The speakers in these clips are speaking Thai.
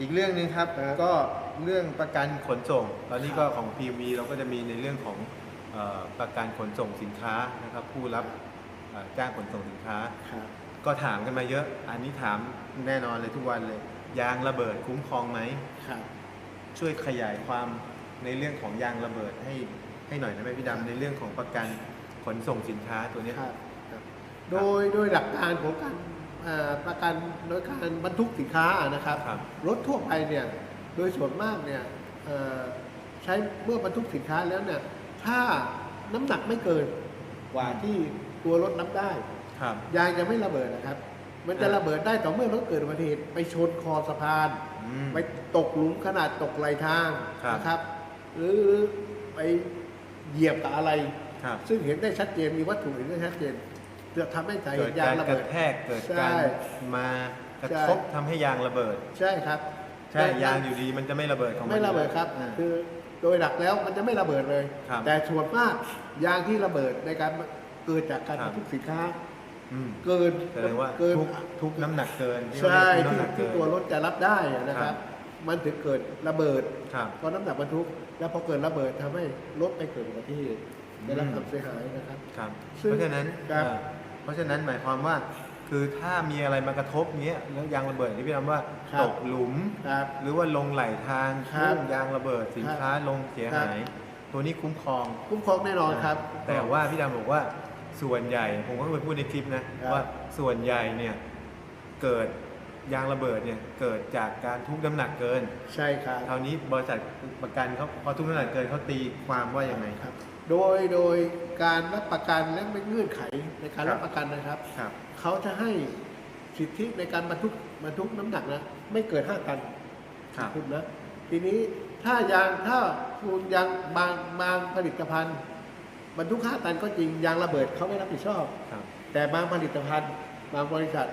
อีกเรื่องหนึงครับครับก็เรื่องประกันขนส่ง ตอนนี้ก็ของ PV เราก็จะมีในเรื่องของเอ่อประกันขนส่งสินค้านะครับ ผู้รับเอ่อจ้างขนส่งสินค้า ครับ ก็ถามกันมาเยอะ อันนี้ถามแน่นอนเลยทุกวันเลย ยางระเบิดคุ้มครองไหม ครับ ช่วยขยายความในเรื่องของยางระเบิดให้ให้หน่อยนะแม่พี่ดำในเรื่องของประกันขนส่งสินค้าตัวเนี้ย ครับครับโดยโดยหลักการของการเอ่อ ประกันโดยการบรรทุกสินค้านะครับ ครับรถทั่วไปเนี่ยโดยส่วนมากเนี่ยเอ่อใช้เมื่อบรรทุกสินค้าแล้วเนี่ยถ้าน้ำหนักไม่เกินกว่าที่ตัวรถนับได้ ครับ ยางจะไม่ระเบิดนะครับ มันจะอ่า ระเบิดได้ต่อเมื่อรถเกิดอุบัติเหตุไปชนคอสะพาน อืม ไปตกหลุมขนาดตกไหลทางครับ นะครับ หรือไปเหยียบกับอะไร ครับ ซึ่งเห็นได้ชัดเจนมีวัตถุเห็นได้ชัดเจน จะทำให้สาเหเกิดตุยางการระกเบิระดแทกเกิดใช่การมากระทบใช่ ทำให้ยางระเบิด ใช่ครับใช่ยางอยู่ดีมันจะไม่ระเบิดของมันไม่ระเบิดครับ อ่า คือโดยหลักแล้วมันจะไม่ระเบิดเลย ครับแต่ส่วนมากยางที่ระเบิดในการเกิดจากการครับ บรรทุกสินค้า อืมเกินแสดงว่าเกินทุกทุกน้ำหนักเกินที่ใช่เขาที่เรียกทุกน้ำหนักเกิที่น ตัวรถจะรับได้นะคครัรับ บ มันถึงเกิดระเบิด ครับ เพราะน้ำหนักบรรทุก แล้วพอเกิดระเบิดทำให้รถไปเกิดอุบัติเหตุได้รับอืม ความเสียหายนะครับ ครับ ซึ่งเพราะฉะนั้นครับ เอ่อเพ ราะฉะนั้นหมายความว่า คือถ้ามีอะไรมากระทบเงี้ยแล้วยางระเบิดที่พี่ทำว่าตกหลุม ครับหรือว่าลงไหลทางครับพุ่งยางระเบิดสินค้าลงเสียหาย ตัวนี้คุ้มครอง คุ้มครองแน่นอนครับ แต่ว่าพี่ดำบอกว่าส่วนใหญ่ผมก็เคยพูดในคลิปนะครับว่าส่วนใหญ่เนี่ยเกิดยางระเบิดเนี่ยเกิดจากการทุกน้ำหนักเกินใช่ครับ คราวนี้บริษัทประกันเขาพอทุกน้ำหนักเกินเขาตีความว่ายังไง ครับ โดยโดยการรับประกันและเป็นเงื่อนไขในการครับรับประกันนะครับครับเขาจะให้สิทธิในการบรรทุกบรรทุกน้ำหนักนะไม่เกิน5ตันครับคุณนะทีนี้ถ้ายางถ้าคุณยางบางบางผลิตภัณฑ์ บรรทุก5ตันก็จริงยางระเบิดเขาไม่รับผิดชอบครับแต่บางผลิตภัณฑ์ บางบริษัท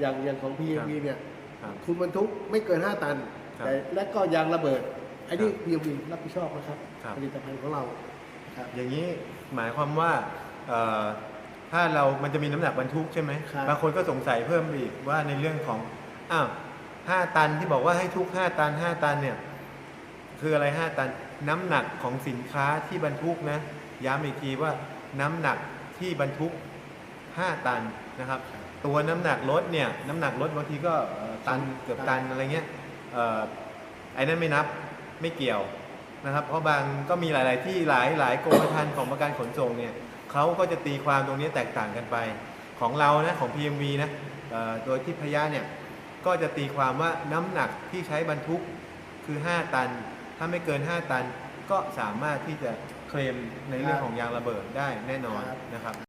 อย่างอย่างของ PMV เนี่ยครับคุณบรรทุกไม่เกิน5ตันครับแต่และก็ยางระเบิดไอ้นี่ครับ PMV รับผิดชอบนะครับครับ ผลิตภัณฑ์ของเรา ครับอย่างนี้หมายความว่าเอ่อถ้าเรามันจะมีน้ำหนักบรรทุกใช่ไหมครับ บางคนก็สงสัยเพิ่มอีกว่าในเรื่องของอ้าวห้าตันที่บอกว่าให้ทุกห้าตันห้าตันเนี่ย คืออะไรห้าตันน้ำหนักของสินค้าที่บรรทุกนะย้ำอีกทีว่าน้ำหนักที่บรรทุกห้าตันนะครับ ตัวน้ำหนักรถเนี่ยน้ำหนักรถบางทีก็เอ่อตันเกือบตันอะไรเงี้ยเอ่อไอ้นั้นไม่นับไม่เกี่ยว นะครับเพราะบางก็มีหลาย ๆ ที่หลายหลายกรมธรรม์ของประกันขนส่งเนี่ยเขาก็จะตีความตรงนี้แตกต่างกันไป ของเรานะของ PMV นะเอ่อโดยที่พยาเนี่ยก็จะตีความว่าน้ำหนักที่ใช้บรรทุกคือ 5 ตัน ถ้าไม่เกิน 5 ตันก็สามารถที่จะเคลมในเรื่องของยางระเบิดได้แน่นอนครับนะครับ